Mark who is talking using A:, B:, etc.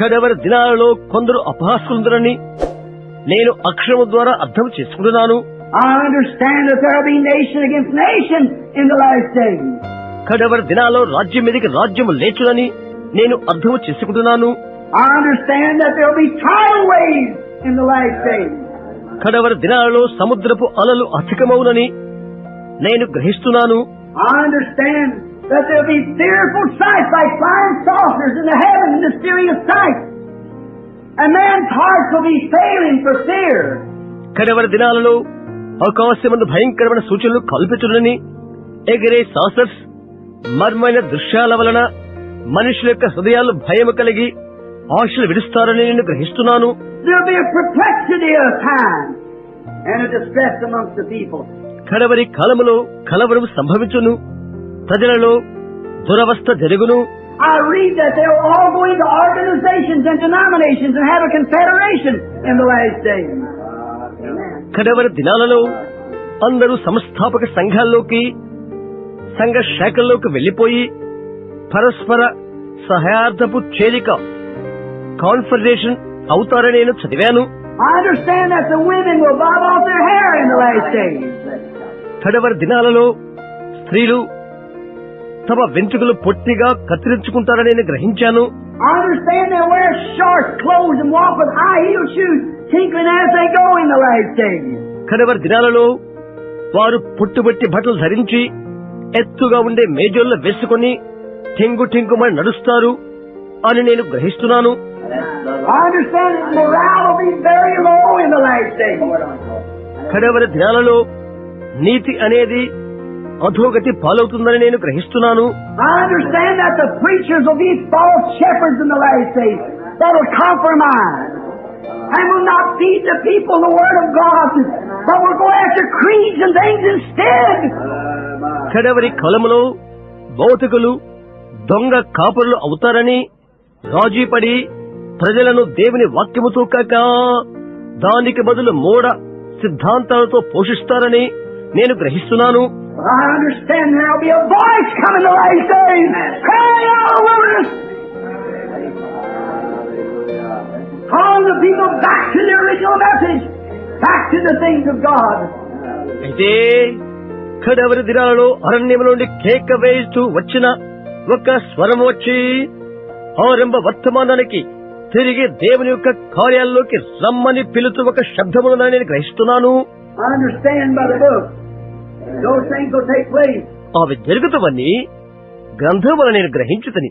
A: కడవర దినాలలో కొందరు అపహాస్కులుందరని నేను అక్షరము ద్వారా అర్థం చేసుకుంటున్నాను. కడవర దినాలలో రాజ్యం మీదకి రాజ్యం లేచునని నేను అర్థం చేసుకుంటున్నాను. కడవర దినాలలో సముద్రపు అలలు అధికమవునని నేను గ్రహిస్తున్నాను.
B: Understand that there will be fearful sights like flying saucers in the heaven, mysterious sights. And man's hearts will be failing for fear.
A: కడవరి దినాలలో ఆకాశమందు భయంకరమైన సూచనలు కల్పించునని ఎగిరే సాసర్స్ మర్మైన దృశ్యాల వలన మనుషుల యొక్క హృదయాలు భయము కలిగి ఆశలు విడుస్తారని నేను గ్రహిస్తున్నాను
B: There will be a perplexity of time and a distress amongst the people.
A: కడవరి కాలములో కలవరం సంభవించును ప్రజలలో దురవస్థ జరుగును. కడవర దినాలలో అందరూ సంస్థాపక సంఘాల్లోకి సంఘ శాఖల్లోకి వెళ్ళిపోయి పరస్పర సహాయార్థపు చేరిక కాన్ఫెడరేషన్ అవుతారని నేను చదివాను. కడవర దినాలలో స్త్రీలు క్రైస్తవ వెంట్రుకలు పొట్టిగా కత్తిరించుకుంటారని నేను గ్రహించాను. కడవర్ దినాలలో వారు పుట్టుబట్టి బట్టలు ధరించి ఎత్తుగా ఉండే మేజోళ్ళు వేసుకుని టింగు టింగుమని నడుస్తారు అని నేను గ్రహిస్తున్నాను. కడవర దినాలలో నీతి అనేది అధోగతి పాలవుతుందని నేను గ్రహిస్తున్నాను. చెడవరి కాలంలో భౌతికులు దొంగ కాపురులు అవుతారని రాజీపడి ప్రజలను దేవుని వాక్యముతో కాక దానికి బదులు మూడ సిద్ధాంతాలతో పోషిస్తారని నేను గ్రహిస్తున్నాను.
B: But I understand there will be a voice coming the last days, crying out the wilderness, calling the people back to the original message, back to the things of God.
A: అయితే కడవరి దినాలలో అరణ్యం నుండి కేక వేస్తూ వచ్చిన ఒక స్వరం వచ్చి ఆరంభ వర్తమానానికి తిరిగి దేవుని యొక్క కార్యాల్లోకి రమ్మని పిలుతూ ఒక శబ్దమును నేను గ్రహిస్తున్నాను అవి జరుగుతావని గ్రంథమున నేను గ్రహించుతని.